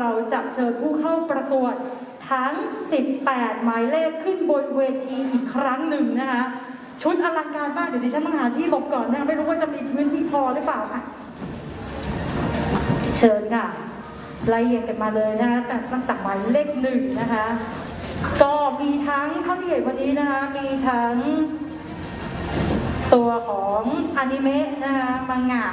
เราจะเชิญผู้เข้าประกวดทั้ง 18 หมายเลขขึ้นบนเวทีอีกครั้งหนึ่งนะคะ ชุดอลังการมาก เดี๋ยวดิฉันต้องหาที่หลบก่อนนะคะไม่รู้ว่าจะมีพื้นที่พอหรือเปล่าค่ะ เชิญค่ะไล่เรียงกันมาเลยนะคะแต่ตั้งแต่หมายเลขหนึ่งนะคะ ก็มีทั้งเท่าที่เห็นวันนี้นะคะ มีทั้งตัวของอนิเมะนะคะมังงะ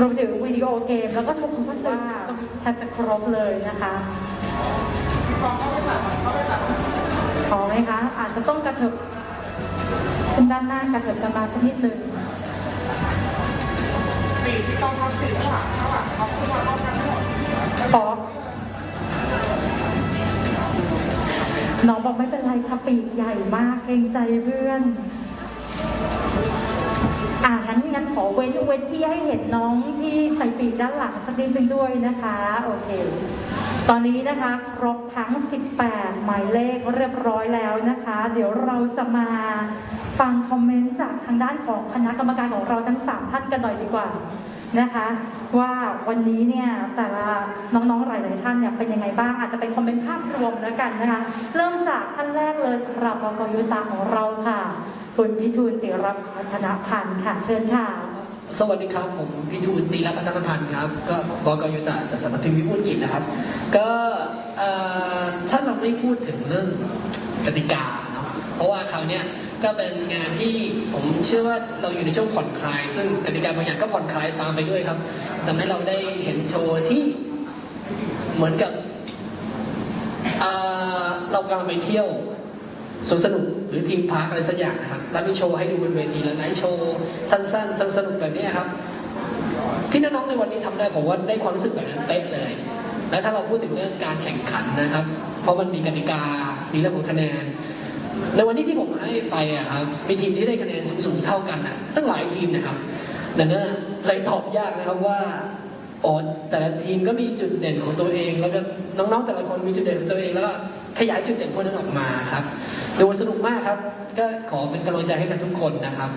รวมถึงวิดีโอเกม แล้วก็ทคุซัตสึก็มีแทบจะครบเลยนะคะพอไหมคะ อาจจะต้องกระเถิบขึ้นด้านหน้ากระเถิบกันมาสักนิดหนึ่งสี่ที่ต้องทำสี่ข้างหลังข้างหลังเขาขึ้นมาพร้อมกันทั้งหมดป๊อกน้องบอกไม่เป็นไรค่ะปีกใหญ่มากเกรงใจเพื่อน งั้นงั้นขอเว้นเว้นที่ให้เห็นน้องที่ใส่ปีกด้านหลังสักนิดนึงด้วยนะคะ โอเค ตอนนี้นะคะครบทั้ง 18 หมายเลขเรียบร้อยแล้วนะคะ เดี๋ยวเราจะมาฟังคอมเมนต์จากทางด้านของคณะกรรมการของเราทั้ง 3 ท่านกันหน่อยดีกว่านะคะว่าวันนี้เนี่ยแต่ละน้องๆหลายๆท่านเนี่ยเป็นยังไงบ้างอาจจะเป็นคอมเมนต์ภาพรวมแล้วกันนะคะ เริ่มจากท่านแรกเลยสำหรับบกยุตาของเราค่ะ คุณพิทูลติรพัฒนพันธ์ค่ะ เชิญค่ะ สวัสดีครับผมพิทูลตีรัตนพันธ์ครับ ก็บกยุตะจากสำนักพิมพ์วิบูลย์กิจนะครับ ก็ถ้าเราไม่พูดถึงเรื่องกติกาเนาะเพราะว่าคราวเนี้ยก็เป็นงานที่ผมเชื่อว่าเราอยู่ในช่วงผ่อนคลาย ซึ่งกติกาบางอย่างก็ผ่อนคลายตามไปด้วยครับทำให้เราได้เห็นโชว์ที่เหมือนกับเอ่อเรากำลังไปเที่ยว สวนสนุกหรือทีมพาร์คอะไรสักอย่างนะครับ แล้วมีโชว์ให้ดูบนเวทีแล้วไนท์โชว์สั้นๆสนุกๆแบบนี้ครับ ที่น้องๆในวันนี้ทำได้ผมว่าได้ความรู้สึกแบบนั้นเป๊ะเลย และถ้าเราพูดถึงเรื่องการแข่งขันนะครับ เพราะมันมีกติกา มีรื่องของคะแนน ในวันนี้ที่ผมให้ไปอะครับมีทีมที่ได้คะแนนสูงๆเท่ากันอะตั้งหลายทีมนะครับดังนั้นเลยตอบยากนะครับว่าอ๋อแต่ละทีมก็มีจุดเด่นของตัวเอง แล้วก็น้องๆแต่ละคนมีจุดเด่นของตัวเองแล้ว ขยายจุดเด่นพวกนั้นออกมาครับดูสนุกมากครับ ก็ขอเป็นกำลังใจให้กับทุกคนนะครับ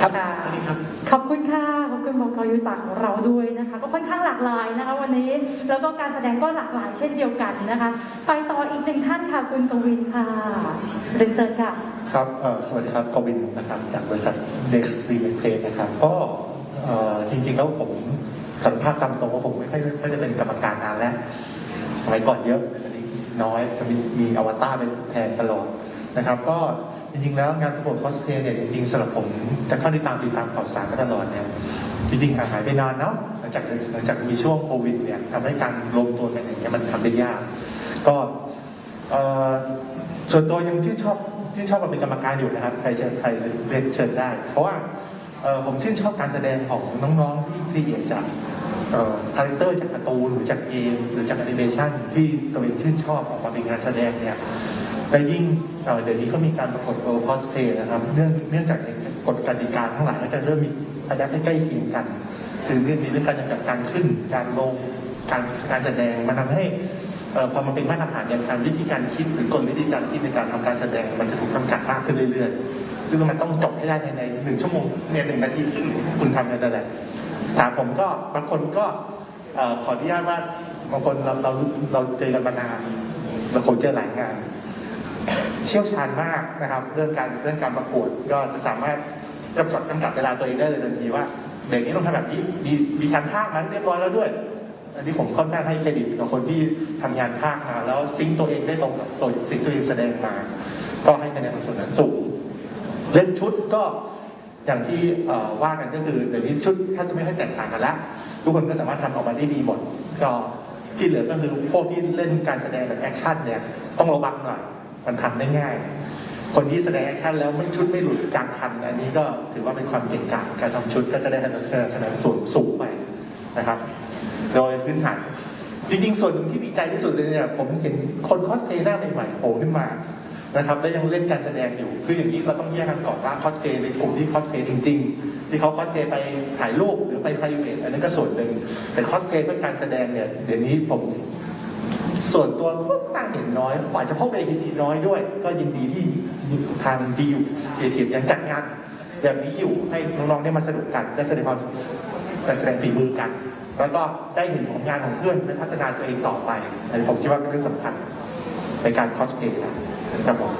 ครับค่ะสวัสดีครับ ขอบคุณค่ะ ขอบคุณบกยุตาของเราด้วยนะคะ ก็ค่อนข้างหลากหลายนะคะ วันนี้ แล้วก็การแสดงก็หลากหลายเช่นเดียวกันนะคะ ไปต่ออีกหนึ่งท่านค่ะคุณกวินค่ะเรียนเชิญค่ะ ครับเอ่อสวัสดีครับกวินนะครับ จากบริษัท Next r e m a k e Play นะครับ ก็เอ่อจริงๆแล้วผมสารภาพตามตรงว่าผมไม่ค่อยไม่ได้เป็นกรรมการนานแล้วสมัยก่อนเยอะตอ น้อยจะมีมีอวตารเป็นแทนตลอดนะครับ ก็จริงๆแล้วงานประกวดคอสเพลย์เนี่ยจริงๆสำหรับผมแต่เท่าที่ตามติดตามข่าวสารมาตลอดเนี่ยจริงๆหายไปนานเนาะหลังจากหลังจากมีช่วงโควิดเนี่ยทำให้การรวมตัวกันอย่างเงี้ยมันทำได้ยาก ก็ส่วนตัวยังชื่นชอบชื่นชอบมาเป็นกรรมการอยู่นะครับ ใครเชิญใครเรียนเชิญได้ เพราะว่าผมชื่นชอบการแสดงของน้องๆที่ครีเอทจาก คาแรคเตอร์จากการ์ตูนหรือจากเกมหรือจากแอนิเมชันที่ตัวเองชื่นชอบออกมาเป็นงานแสดงเนี่ยและยิ่งเเดี๋ยวนี้เขามีการประกวดโอคอสเพย์นะครับเนื่องเนื่องจากกฎกติกาทั้งหลายก็จะเริ่มมีอันให้ใกล้เคียงกัน คือเรื่องมีเรื่องการจัดการขึ้น การลงการการแสดงมันทำให้พอมันเป็นมาตรฐานอย่างการวิธีการคิดหรือกลวิธีการคิดในการทำการแสดงมันจะถูกจำกัดมากขึ้นเรื่อยๆ ซึ่งมันต้องจบให้ได้ในหนึ่งชั่วโมงเนี่ยหนึ่งนาทีครึ่งคุณทำกันนั่นแหละ ถามผมก็บางคนก็ขออนุญาตว่าบางคนเราเราเราเจอกันมานานเราคงเจอหลายงาน เชี่ยวชาญมากนะครับ เรื่องการเรื่องการประกวดก็จะสามารถจำกัดจำกัดเวลาตัวเองได้เลยทันทีว่าเด็กนี้ต้องทำแบบนี้มีมีชั้นภาคนั้นเรียบร้อยแล้วด้วย อันนี้ผมค่อนข้างให้เครดิตกับคนที่ทำงานภาคมาแล้วซิงตัวเองได้ตรงกับตัวสิ่งตัวเองแสดงมา ก็ให้คะแนนในส่วนนั้นสูงเล่นชุดก็ อย่างที่ว่ากันก็คือเดี๋ยวนี้ชุดถ้าจะไม่ค่อยแตกต่างกันละทุกคนก็สามารถทำออกมาได้ดีหมดก็ที่เหลือก็คือพวกที่เล่นการแสดงแบบแอคชั่นเนี่ยต้องระวังหน่อยมันทำได้ง่าย คนที่แสดงแอคชั่นแล้วไม่ชุดไม่หลุดกลางคัน อันนี้ก็ถือว่าเป็นความเก่งกาจการทำชุดก็จะได้คะแนนคะแนนสูงสูงไปนะครับ โดยพื้นฐานจริงๆ ส่วนหนึ่งที่ดีใจที่สุดเลยเนี่ยผมเห็นคนคอสเพลย์หน้าใหม่ๆโผล่ขึ้นมา นะครับและยังเล่นการแสดงอยู่ คืออย่างนี้เราต้องแยกกันก่อนว่าคอสเพย์ในกลุ่มที่คอสเพย์จริง ๆ ที่เขาคอสเพย์ไปถ่ายรูปหรือไป p r i v a t อันนั้นก็ส่วนหนึ่งแต่คอสเพย์เพื่อการแสดงเนี่ยเดี๋ยวนี้ผมส่วนตัวค่อนข้างเห็นน้อยกว่าจะพบเอทีน้อยด้วย ก็ยินดีที่ทางดีอยู่เอทียังจัดงานแบบนี้อยู่ให้น้องๆได้มาสนุกกันได้แสดงความได้แสดงฝีมือกัน แล้วก็ได้เห็นผลงานของเพื่อนและพัฒนาตัวเองต่อไปอันนี้ผมคิดว่าเป็นเรื่องสำคัญในการคอสเพลย์นะ ครับผม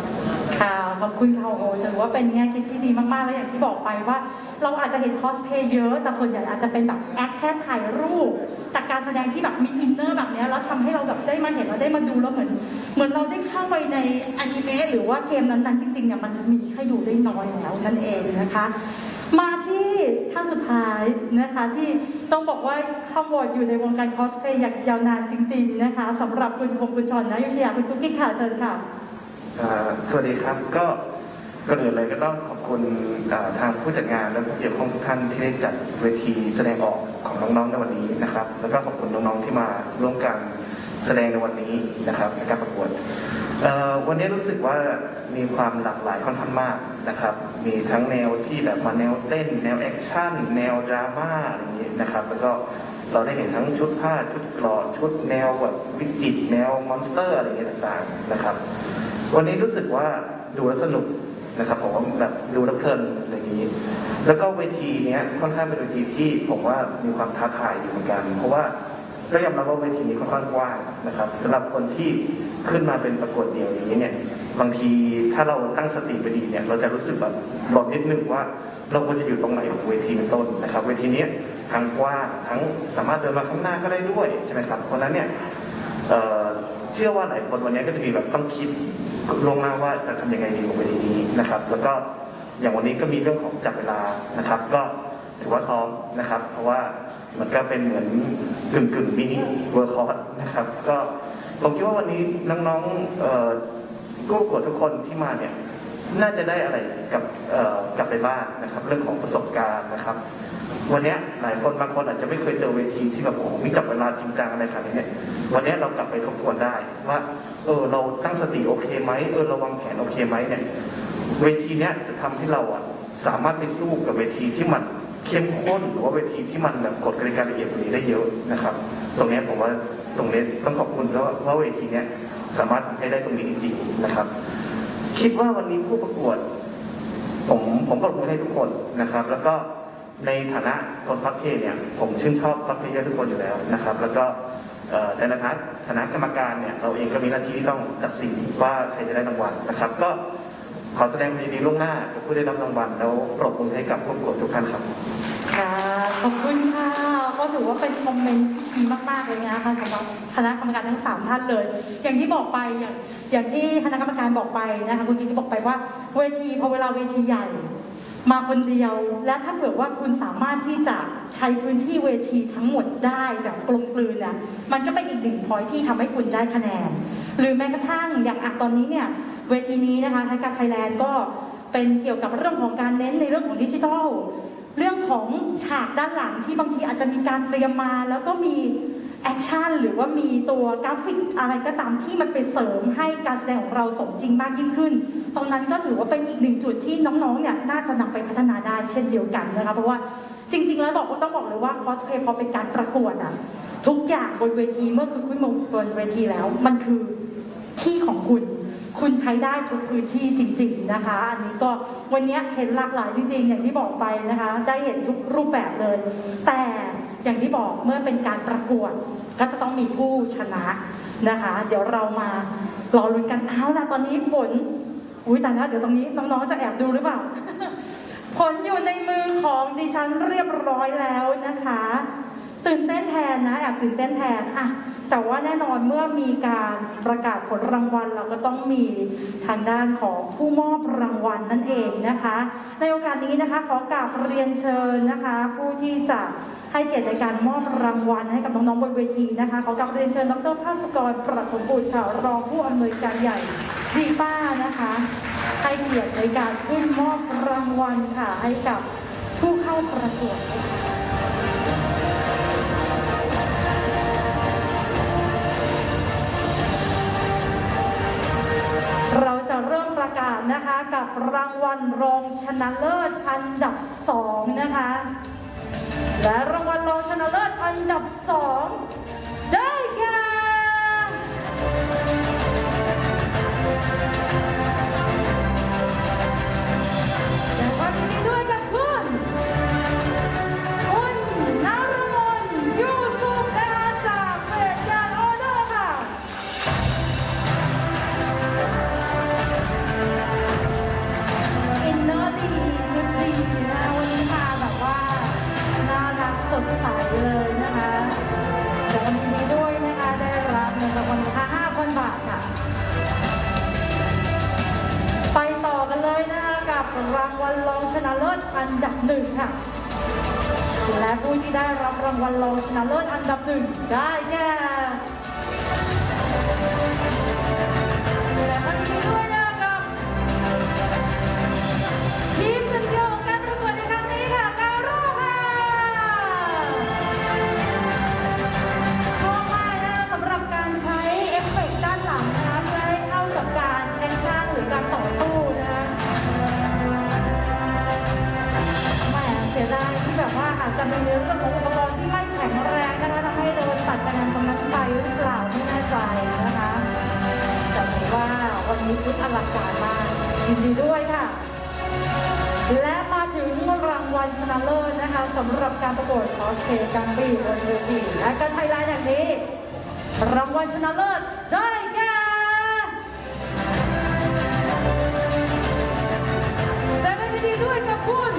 ค่ะขอบคุณค่ะโอ้ถือว่าเป็นแง่คิดที่ดีมากๆ แล้วอย่างที่บอกไปว่า เราอาจจะเห็นคอสเพย์เยอะ แต่ส่วนใหญ่อาจจะเป็นแบบแอคแค่ถ่ายรูปแต่การแสดงที่แบบมีอินเนอร์แบบเนี้ยแล้วทำให้เราแบบได้มาเห็นเราได้มาดูแล้วเหมือน เหมือนเราได้เข้าไปในอนิเมะหรือว่าเกมนั้นๆจริงๆเนี่ยมันมีให้ดูได้น้อยแล้วนั่นเองนะคะ มาที่ท่านสุดท้ายนะคะที่ต้องบอกว่าขมวดอยู่ในวงการคอสเพย์อย่างยาวนานจริง ๆ นะคะสำหรับคุณคมคุณชนนะยุทธยาคุณกุ๊กกิ๊กค่ะเชิญค่ะ สวัสดีครับก็ก่อนอื่นเลยก็ต้องขอบคุณทางผู้จัดงานและผู้เกี่ยวข้องทุกท่านที่ได้จัดเวทีแสดงออกของน้องๆในวันนี้นะครับ แล้วก็ขอบคุณน้องๆที่มาร่วมการแสดงในวันนี้นะครับในการประกวดวันนี้รู้สึกว่ามีความหลากหลายค่อนข้างมากนะครับ มีทั้งแนวที่แบบมาแนวเต้น แนวแอคชั่น แนวดราม่าอะไรอย่างนี้นะครับ แล้วก็เราได้เห็นทั้งชุดผ้าชุดกลอดชุดแนวแบบวิจิตแนวมอนสเตอร์อะไรอย่างเงี้ต่างๆนะครับ วันนี้รู้สึกว่าดูแล้วสนุกนะครับผมว่าแบบดูแล้วเพลินอะไรอย่างนี้ แล้วก็เวทีเนี้ยค่อนข้างเป็นเวทีที่ผมว่ามีความท้าทายอยู่เหมือนกัน เพราะว่าก็ยอมรับว่าเวทีนี้ค่อนข้างกว้างนะครับสำหรับคนที่ขึ้นมาเป็นประกวดเดี่ยวอย่างนี้เนี่ยบางทีถ้าเราตั้งสติไปดีเนี่ยเราจะรู้สึกแบบหลอนนิดนึงว่า เราควรจะอยู่ตรงไหนของเวทีเป็นต้นนะครับ เวทีนี้ทั้งกว้างทั้งสามารถเดินมาข้างหน้าก็ได้ด้วยใช่ไหมครับเพราะนั้นเนี่ย เชื่อว่าหลายคนวันนี้ก็จะมีแบบต้องคิดลวงหน้าว่าจะทำยังไงดีกับเวทีนี้นะครับ แล้วก็อย่างวันนี้ก็มีเรื่องของจับเวลานะครับ ก็ถือว่าซ้อมนะครับ เพราะว่ามันก็เป็นเหมือนกึ่งกึ่งมินิเวิร์คอร์สนะครับ ก็ผมคิดว่าวันนี้น้องๆเอ่อผู้กวดทุกคนที่มาเนี่ยน่าจะได้อะไรกับกลับไปบ้านนะครับ เรื่องของประสบการณ์นะครับ วันนี้หลายคนบางคนอาจจะไม่เคยเจอเวทีที่แบบโอ้โหมีจับเวลาจริงจังอะไรขนาดนี้ วันนี้เรากลับไปทบทวนได้ว่า เออเราตั้งสติโอเคไหมเออเราวางแผนโอเคไหมเนี่ยเวทีเนี้ยจะทำให้เราอะสามารถไปสู้กับเวทีที่มันเข้มข้นหรือว่าเวทีที่มันแบบกฎกติกาละเอียดกว่านี้ได้เยอะนะครับ ตรงนี้ผมว่าตรงนี้ต้องขอบคุณเพราะว่าเวทีเนี้ยสามารถทำให้ได้ตรงนี้จริงๆนะครับ คิดว่าวันนี้ผู้ประกวด ผมผมปรบมือให้ทุกคนนะครับ แล้วก็ในฐานะคนพักเพเนี่ย ผมชื่นชอบพักเพเยอร์ทุกคนอยู่แล้วนะครับ แล้วก็ ในฐานะฐานะกรรมการเนี่ยเราเองก็มีหน้าที่ที่ต้องตัดสินว่าใครจะได้รางวัลนะครับ ก็ขอแสดงความยินดีล่วงหน้ากับผู้ได้รับรางวัลแล้วปรบมือให้กับผู้ประกวดทุกท่านครับค่ะขอบคุณค่ะก็ถือว่าเป็นคอมเมนต์ที่ดีมากๆเลยนะคะสำหรับคณะกรรมการทั้งสามท่านเลย อย่างที่บอกไปอย่างอย่างที่คณะกรรมการบอกไปนะคะคุณกิ๊กบอกไปว่าเวทีพอเวลาเวทีใหญ่ มาคนเดียว และถ้าเผื่อว่าคุณสามารถที่จะใช้พื้นที่เวทีทั้งหมดได้แบบกลมกลืนเนี่ยมันก็เป็นอีกหนึ่งพอยที่ทำให้คุณได้คะแนน หรือแม้กระทั่งอย่างอะตอนนี้เนี่ยเวทีนี้นะคะไทยการไทยแลนด์ก็เป็นเกี่ยวกับเรื่องของการเน้นในเรื่องของดิจิทัล เรื่องของฉากด้านหลังที่บางทีอาจจะมีการเตรียมมาแล้วก็มี แอคชั่นหรือว่ามีตัวกราฟิกอะไรก็ตามที่มันไปเสริมให้การแสดงของเราสมจริงมากยิ่งขึ้น ตรงนั้นก็ถือว่าเป็นอีกหนึ่งจุดที่น้องๆเนี่ยน่าจะนำไปพัฒนาได้เช่นเดียวกันนะคะเพราะว่าจริง ๆ แล้วบอกว่าต้องบอกเลยว่าคอสเพย์พอเป็นการประกวดอะทุกอย่างบนเวทีเมื่อคือขึ้นมาบนเวทีแล้ว มันคือที่ของคุณ คุณใช้ได้ทุกพื้นที่จริง ๆนะคะ อันนี้ก็วันนี้เห็นหลากหลายจริง ๆ อย่างที่บอกไปนะคะ ได้เห็นทุกรูปแบบเลย แต่ อย่างที่บอกเมื่อเป็นการประกวด ก็จะต้องมีผู้ชนะนะคะ เดี๋ยวเรามารอลุ้นกันเอาล่ะตอนนี้ผลอุ้ยแต่นะเดี๋ยวตรงนี้น้องๆจะแอบดูหรือเปล่า ผลอยู่ในมือของดิฉันเรียบร้อยแล้วนะคะ ตื่นเต้นแทนนะแอบตื่นเต้นแทนอะแต่ว่าแน่นอนเมื่อมีการประกาศผลรางวัล เราก็ต้องมีทางด้านของผู้มอบรางวัลนั่นเองนะคะ ในโอกาสนี้นะคะขอกราบเรียนเชิญนะคะ ผู้ที่จะ ให้เกียรติในการมอบรางวัลให้กับน้องๆบนเวทีนะคะขอกราบเรียนเชิญดรภาสกรประถมบุตรค่ะรองผู้อำนวยการใหญ่ดีป้านะคะให้เกียรติในการขึ้นมอบรางวัลค่ะให้กับผู้เข้าประกวดเราจะเริ่มประกาศนะคะกับรางวัลรองชนะเลิศอันดับสองนะคะ และรางวัลรองชนะเลิศอันดับสอง รางวัลรองชนะเลิศอันดับหนึ่งค่ะ และผู้ที่ได้รับรางวัลรองชนะเลิศอันดับหนึ่งได้แก่ ว่าอาจจะมีเรื่องของอุปกรณ์ที่ไม่แข็งแรงนะคะทำให้โดนตัดคะแนนตรงนั้นไปหรือเปล่าไม่แน่ใจนะคะแต่ถือว่าวันนี้ชุดอลังการมากยินดีด้วยค่ะ และมาถึงรางวัลชนะเลิศนะคะสำหรับการประกวดคอสเพย์การบีบนเวทีและการไทยไลน์แห่งนี้ รางวัลชนะเลิศได้แก่แสดงความยินดีด้วยกับคุณ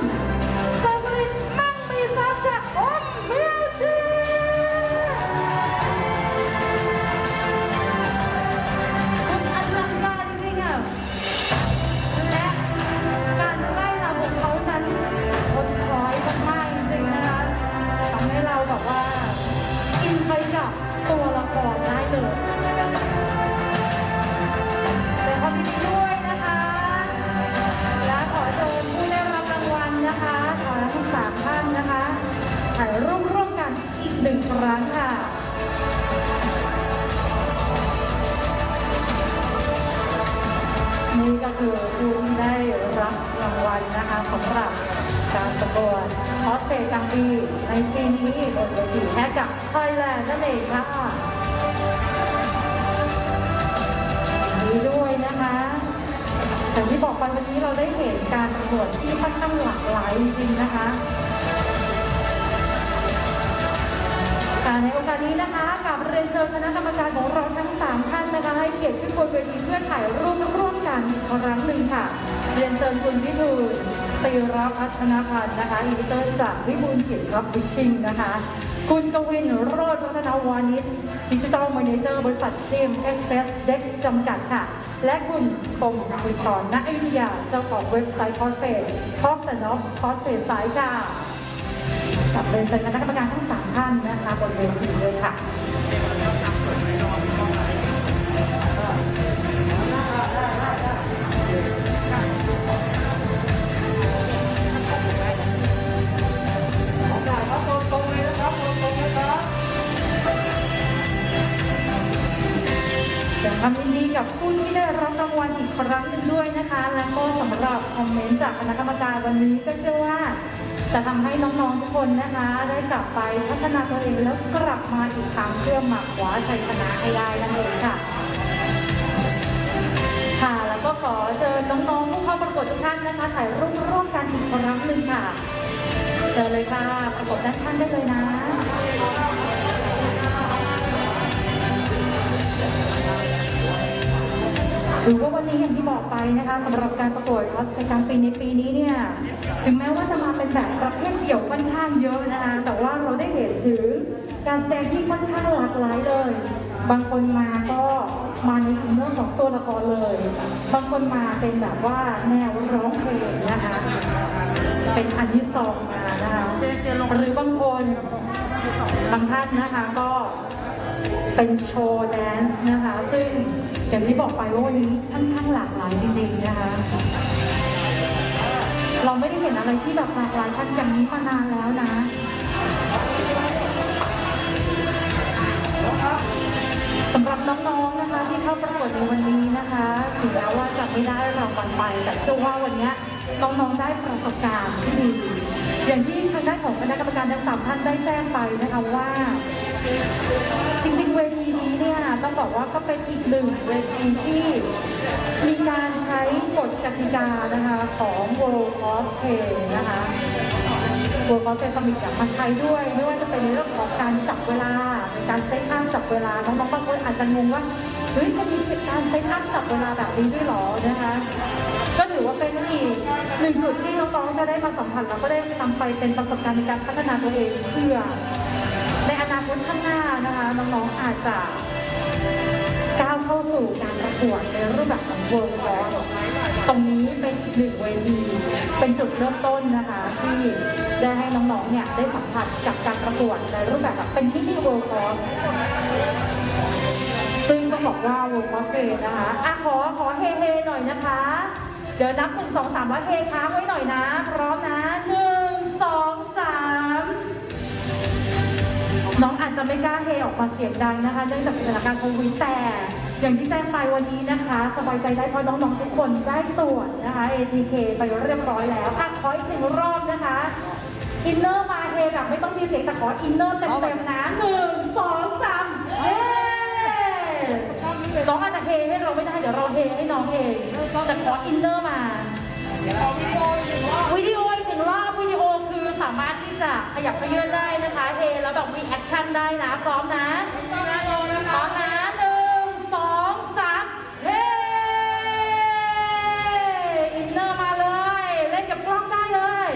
สำหรับการประกวดคอสเพลย์กลางปีในปีนี้บนเวทีแฮกกับไทยแลนด์นั่นเองค่ะดีด้วยนะคะอย่างที่บอกไปวันนี้เราได้เห็นการประกวดที่ค่อนข้างหลากหลายจริงๆนะคะในโอกาสนี้นะคะกับเรียนเชิญคณะกรรมการของเราทั้ง 3 ท่านนะคะให้เกียรติขึ้นบนเวทีเพื่อถ่ายรูปร่วมกันครั้งหนึ่งค่ะ เรียนเชิญคุณวิทูล ตีรพัฒนพันธ์นะคะอีดิเตอร์จากวิบูลเกียรติรับวิชิงนะคะ คุณกวินโรจน์วัฒนาวานิชดิจิทัลมาเนเจอร์บริษัทเจมเอ็กซ์เพรสเด็กจำกัดค่ะ และคุณคมคุณชรณอยุธยาเจ้าของเว็บไซต์คอสเพย์คอสแอนด์ออฟคอสเพย์ไซต์ค่ะกับเป็นเชิญคณะกรรมการทั้งสามท่านนะคะบนเวทีเลยค่ะ รางวัลอีกครั้งหนึ่งด้วยนะคะ และก็สำหรับคอมเมนต์จากคณะกรรมการวันนี้ก็เชื่อว่า จะทำให้น้องๆทุกคนนะคะ ได้กลับไปพัฒนาตัวเองแล้วกลับมาอีกครั้งเพื่อมาคว้าชัยชนะให้ได้นั่นเองค่ะ ค่ะ แล้วก็ขอเชิญน้องๆผู้เข้าประกวดทุกท่านนะคะถ่ายรูปร่วมกันอีกครั้งหนึ่งค่ะ เจอเลยค่ะประกบด้านข้างได้เลยนะ ถือว่าวันนี้อย่างที่บอกไปนะคะสำหรับการประกวดคอสเพลย์กลางปีในปีนี้เนี่ยถึงแม้ว่าจะมาเป็นแบบประเภทเดี่ยวค่อนข้างเยอะนะคะแต่ว่าเราได้เห็นถึงการแสดงที่ค่อนข้างหลากหลายเลย บางคนมาก็มาในอินเนอร์ของตัวละครเลย บางคนมาเป็นแบบว่าแนวร้องเพลงนะคะเป็นอันที่สองมานะคะหรือบางคนบางท่านนะคะก็ เป็นโชว์แดนซ์นะคะ ซึ่งอย่างที่บอกไปว่าวันนี้ค่อนข้างหลากหลายจริง ๆ นะคะ เราไม่ได้เห็นอะไรที่แบบหลากหลายท่านอย่างนี้มานานแล้วนะสำหรับน้องๆนะคะที่เข้าประกวดในวันนี้นะคะถึงแม้ว่าจะไม่ได้รางวัลไป แต่เชื่อว่าวันนี้น้องๆได้ประสบการณ์ที่ดีอย่างที่ทางด้านของคณะกรรมการทั้งสามท่านได้แจ้งไปนะคะว่า จริงๆ เวทีนี้เนี่ยต้องบอกว่าก็เป็นอีกหนึ่งเวทีที่มีการใช้กฎกติกานะคะของ World Cosplay นะคะ World Cosplay Summit มาใช้ด้วย ไม่ว่าจะเป็นในเรื่องของการจับเวลาในการเซตอัพจับเวลา น้องๆบางคนอาจจะงงว่า เฮ้ยมันมีการเซตอัพจับเวลาแบบนี้ด้วยหรอนะคะก็ถือว่าเป็นอีกหนึ่งจุดที่น้องๆจะได้มาสัมผัสแล้วก็ได้นำไปเป็นประสบการณ์ในการพัฒนาตัวเองเพื่อ ในอนาคตข้างหน้านะคะน้องๆอาจจะก้าวเข้าสู่การประกวดในรูปแบบของ World Cross ตรงนี้เป็นหนึ่งเวทีเป็นจุดเริ่มต้นนะคะที่ได้ให้น้องๆเนี่ยได้สัมผัสกับการประกวดในรูปแบบแบบเป็นมินิเวิลด์คอร์สซึ่งต้องบอกว่า World Cosplay นะคะอะขอขอเฮเฮหน่อยนะคะ เดี๋ยวนับหนึ่งสองสามแล้วเฮค้างไว้หน่อยนะ พร้อมนะหนึ่ง น้องอาจจะไม่กล้าเฮออกมาเสียงดังนะคะเนื่องจากสถานการณ์โควิดแต่ อย่างที่แจ้งไปวันนี้นะคะ สบายใจได้เพราะน้องๆทุกคนได้ตรวจนะคะ ATK ไปเรียบร้อยแล้วอะขออีกหนึ่งรอบนะคะอินเนอร์มาเฮแบบไม่ต้องมีเสียงแต่ขออินเนอร์เต็มๆนะหนึ่งสองสามเฮน้องอาจจะเฮให้เราไม่ได้เดี๋ยวเราเฮให้น้องเองแต่ขออินเนอร์มาวิดีโอามารถที่จะขยับขยื้อนได้นะคะเฮแล้วแบบมีแอคชั่นได้นะพร้อมนะพร้อมนะหนึ่งสองสามเฮ้อินเนอร์มาเลย เล่นกับกล้องได้เลย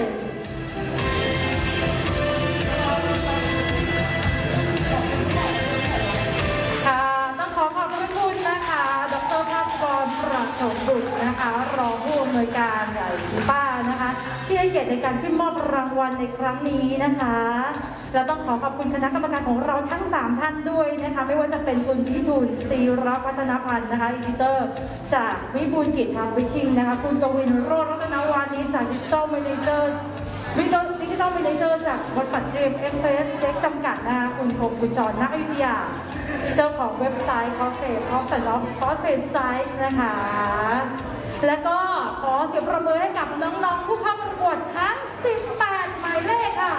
ค่ะต้องขอขอบคุณนะคะ ดรภาสกรประสมบุตรนะคะ รองผู้อำนวยการใหญ่ป้านะคะ ที่ให้เกียรติในการขึ้นมอบราง วัลในครั้งนี้นะคะและต้องขอขอบคุณคณะกรรมการของเราทั้ง 3 ท่านด้วยนะคะ ไม่ว่าจะเป็นคุณพิทูลตีรพัฒนพันธ์นะคะอีดิเตอร์ จากวิบูลกิจทำวิชิงนะคะ คุณกวินโรจน์รัตนวานิชจากดิจิทัลเมเนเจอร์วิดีโอดิจิทัลเมเนเจอร์จากบริษัท GM Express เล็กจำกัดนะคะคุณพงศ์บุจรนักอยุธยา เจ้าของเว็บไซต์ Cosplay of the Lost Cosplay Site นะคะ และก็ขอเสียงประมือให้กับน้องๆผู้เข้าประกวดทั้ง 18 เลขค่ะ